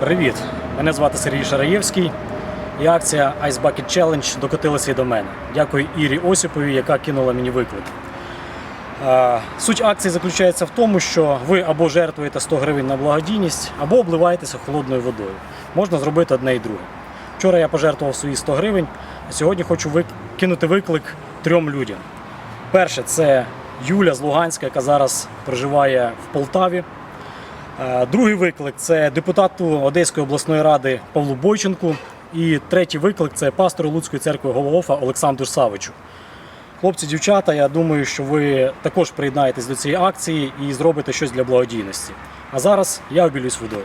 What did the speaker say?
Привіт! Мене звати Сергій Шараєвський. І акція Ice Bucket Challenge докотилася і до мене. Дякую Ірі Осіпові, яка кинула мені виклик. Суть акції заключається в тому, що ви або жертвуєте 100 гривень на благодійність, або обливаєтеся холодною водою. Можна зробити одне і друге. Вчора я пожертвував свої 100 гривень, а сьогодні хочу кинути виклик трьом людям. Перше це Юля з Луганська, яка зараз проживає в Полтаві. Е, Другий виклик це депутату Одеської обласної ради Павлу Бойченку. І третій виклик це пастору Луцької церкви Голгофа Олександру Савичу. Хлопці, дівчата, я думаю, що ви також приєднаєтесь до цієї акції і зробите щось для благодійності. А зараз я обілюсь водою.